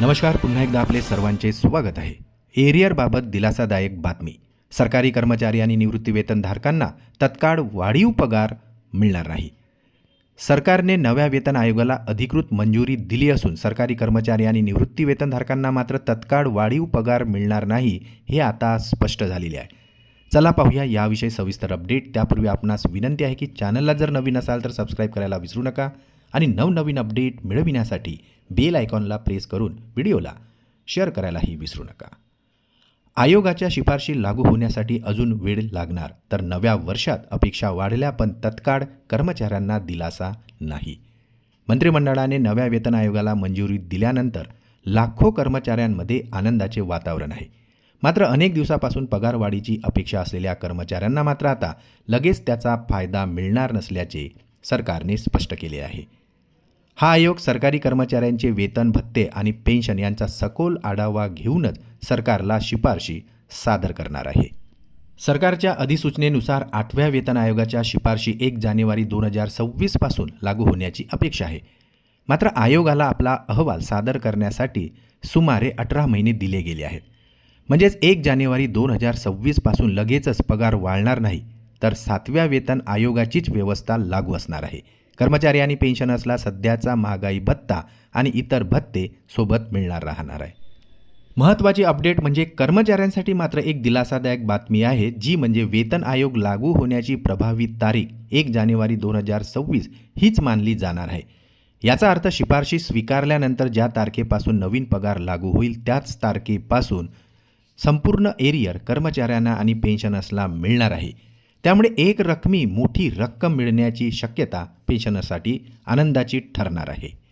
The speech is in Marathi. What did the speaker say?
नमस्कार पुन्हा एकदा आपले सर्वांचे स्वागत आहे. एरियरबाबत दिलासादायक बातमी. सरकारी कर्मचारी आणि निवृत्तीवेतनधारकांना तत्काळ वाढीव पगार मिळणार नाही. सरकारने नव्या वेतन आयोगाला अधिकृत मंजुरी दिली असून सरकारी कर्मचारी आणि निवृत्तीवेतनधारकांना मात्र तत्काळ वाढीव पगार मिळणार नाही हे आता स्पष्ट झालेले आहे. चला पाहूया याविषयी सविस्तर अपडेट. त्यापूर्वी आपणास विनंती आहे की चॅनलला जर नवीन असाल तर सबस्क्राईब करायला विसरू नका. आणि नवनवीन अपडेट मिळविण्यासाठी बेल आयकॉनला प्रेस करून व्हिडिओला शेअर करायलाही विसरू नका. आयोगाच्या शिफारशी लागू होण्यासाठी अजून वेळ लागणार तर नव्या वर्षात अपेक्षा वाढल्या पण तत्काळ कर्मचाऱ्यांना दिलासा नाही. मंत्रिमंडळाने नव्या वेतन आयोगाला मंजुरी दिल्यानंतर लाखो कर्मचाऱ्यांमध्ये आनंदाचे वातावरण आहे. मात्र अनेक दिवसापासून पगारवाढीची अपेक्षा असलेल्या कर्मचाऱ्यांना मात्र आता लगेच त्याचा फायदा मिळणार नसल्याचे सरकारने स्पष्ट केले आहे. हा आयोग सरकारी कर्मचाऱ्यांचे वेतन भत्ते आणि पेन्शन यांचा सखोल आढावा घेऊनच सरकारला शिफारशी सादर करणार आहे. सरकारच्या अधिसूचनेनुसार आठव्या वेतन आयोगाच्या शिफारशी एक जानेवारी दोन हजार सव्वीसपासून लागू होण्याची अपेक्षा आहे. मात्र आयोगाला आपला अहवाल सादर करण्यासाठी सुमारे अठरा महिने दिले गेले आहेत. म्हणजेच एक जानेवारी दोन हजार सव्वीसपासून लगेचच पगार वाढणार नाही. तर सातव्या वेतन आयोगाचीच व्यवस्था लागू असणार आहे. कर्मचारी आणि पेन्शनर्सला सध्याचा महागाई भत्ता आणि इतर भत्ते सोबत मिळणार राहणार आहे. महत्त्वाची अपडेट म्हणजे कर्मचाऱ्यांसाठी मात्र एक दिलासादायक बातमी आहे जी म्हणजे वेतन आयोग लागू होण्याची प्रभावी तारीख एक जानेवारी दोन हजार सव्वीस हीच मानली जाणार आहे. याचा अर्थ शिफारशी स्वीकारल्यानंतर ज्या तारखेपासून नवीन पगार लागू होईल त्याच तारखेपासून संपूर्ण एरियर कर्मचाऱ्यांना आणि पेन्शनर्सला मिळणार आहे. त्यामुळे एक रकमी मोठी रक्कम मिळण्याची शक्यता पेन्शनरसाठी आनंदाची ठरणार आहे.